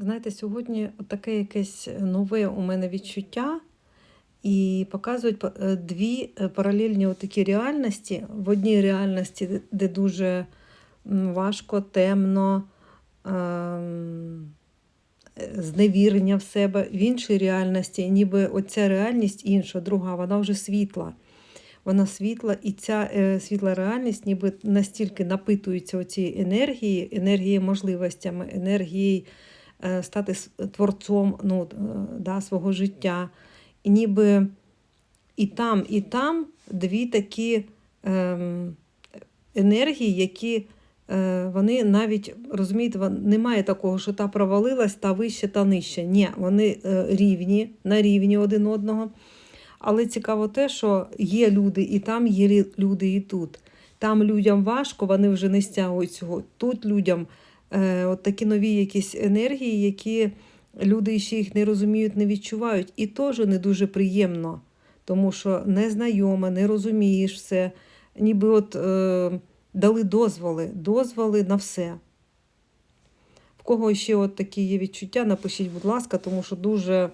Знаєте, сьогодні таке якесь нове у мене відчуття, і показують е, дві е, паралельні такі реальності. В одній реальності, де- дуже важко, темно, ем, е, зневірення в себе, в іншій реальності, ніби оця реальність інша, друга, вона вже світла. Вона світла, і ця е, світла реальність ніби настільки напитується оці енергії, енергії можливостями, енергією е, стати творцом ну, е, да, свого життя. І ніби і там, і там дві такі ем, енергії, які е, вони навіть розумієте, немає такого, що та провалилась, та вище, та нижче. Ні, вони е, рівні, на рівні один одного. Але цікаво те, що є люди і там, є люди і тут. Там людям важко, вони вже не стягують цього. Тут людям е, от такі нові якісь енергії, які люди ще їх не розуміють, не відчувають. І теж не дуже приємно, тому що незнайоме, не розумієш все. Ніби от е, дали дозволи, дозволи на все. В кого ще от такі є відчуття, напишіть, будь ласка, тому що дуже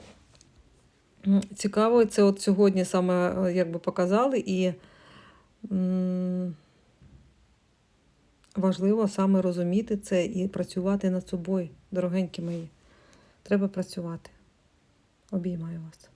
цікаво. Це от сьогодні саме е, якби показали, і м, важливо саме розуміти це і працювати над собою, дорогенькі мої. Треба працювати. Обіймаю вас.